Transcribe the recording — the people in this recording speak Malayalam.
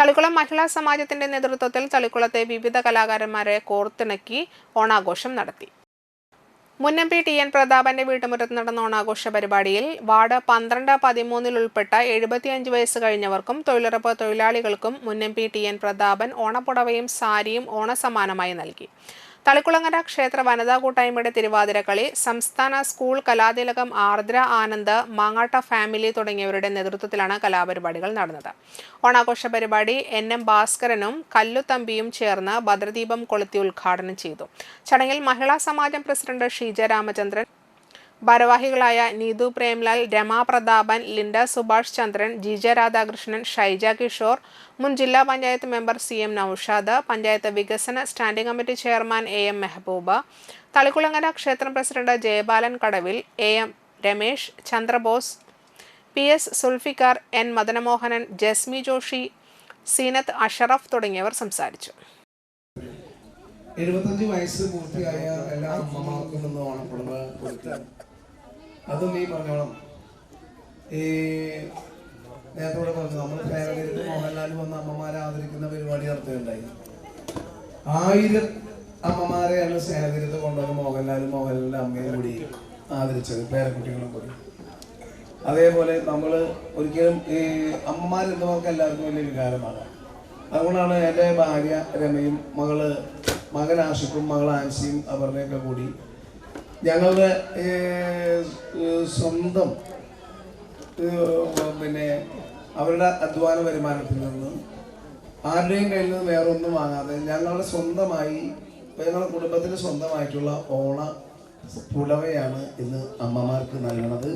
തളിക്കുളം മഹിളാ സമാജത്തിന്റെ നേതൃത്വത്തിൽ തളിക്കുളത്തെ വിവിധ കലാകാരന്മാരെ കോർത്തിണക്കി ഓണാഘോഷം നടത്തി. മുന്നമ്പി ടി എൻ പ്രതാപന്റെ വീട്ടുമുറ്റത്ത് നടന്ന ഓണാഘോഷ പരിപാടിയിൽ വാർഡ് പന്ത്രണ്ട് പതിമൂന്നിൽ ഉൾപ്പെട്ട എഴുപത്തിയഞ്ച് വയസ്സ് കഴിഞ്ഞവർക്കും തൊഴിലുറപ്പ് തൊഴിലാളികൾക്കും മുന്നമ്പി ടി എൻ പ്രതാപൻ ഓണപ്പുടവയും സാരിയും ഓണസമ്മാനമായി നൽകി. തളിക്കുളങ്ങര ക്ഷേത്ര വനിതാ കൂട്ടായ്മയുടെ തിരുവാതിരക്കളി സംസ്ഥാന സ്കൂൾ കലാതിലകം ആർദ്ര ആനന്ദ് മാങ്ങാട്ട ഫാമിലി തുടങ്ങിയവരുടെ നേതൃത്വത്തിലാണ് കലാപരിപാടികൾ നടന്നത്. ഓണാഘോഷ പരിപാടി എൻ എം ഭാസ്കരനും കല്ലുതമ്പിയും ചേർന്ന് ഭദ്രദീപം കൊളുത്തി ഉദ്ഘാടനം ചെയ്തു. ചടങ്ങിൽ മഹിളാ സമാജം പ്രസിഡന്റ് ഷീജ രാമചന്ദ്രൻ ഭാരവാഹികളായ നീതു പ്രേംലാൽ രമാ പ്രതാപൻ ലിൻഡ സുഭാഷ് ചന്ദ്രൻ ജിജ രാധാകൃഷ്ണൻ ഷൈജ കിഷോർ മുൻ ജില്ലാ panchayat member C M Noushad panchayat വികസന standing committee chairman A M Mehbooba Thalikulangara ക്ഷേത്രം president Jayabalan Kadavil A M Ramesh Chandrabose P S Sulfikar N Madanamohanan Jasmi Joshi Seenath Ashraf തുടങ്ങിയവർ സംസാരിച്ചു. എഴുപത്തഞ്ച് വയസ്സ് പൂർത്തിയായ എല്ലാ അമ്മമാർക്കും ഇന്ന് കൊടുക്കുക അതും നീ പറഞ്ഞോളാം. ഈ നേരത്തോടെ പറഞ്ഞു നമ്മൾ ഫേവറേറ്റ് മോഹൻലാൽ വന്ന അമ്മമാരെ ആദരിക്കുന്ന പരിപാടി നടത്തുകയുണ്ടായി. ആയിരം അമ്മമാരെയാണ് സ്നേഹതീരത്ത് കൊണ്ടുവന്ന് മോഹൻലാലും മോഹൻലാലിന്റെ അമ്മയും കൂടി ആദരിച്ചത് പേരക്കുട്ടികളും കൂടി. അതേപോലെ നമ്മൾ ഒരിക്കലും ഈ അമ്മമാരെന്ന് നമുക്ക് എല്ലാവർക്കും വലിയ വികാരമാണ്. അതുകൊണ്ടാണ് എന്റെ ഭാര്യ രമയും മകൾ മകൻ ആഷിക്കും മകൾ ആൻസിയും അവരുടെയൊക്കെ കൂടി ഞങ്ങളുടെ സ്വന്തം പിന്നെ അവരുടെ അധ്വാന വരുമാനത്തിൽ നിന്ന് ആരുടെയും കയ്യിൽ നിന്ന് വേറെ ഒന്നും വാങ്ങാതെ ഞങ്ങളുടെ സ്വന്തമായി ഞങ്ങളുടെ കുടുംബത്തിന് സ്വന്തമായിട്ടുള്ള ഓണ പുടവയാണ് ഇന്ന് അമ്മമാർക്ക് നൽകുന്നത്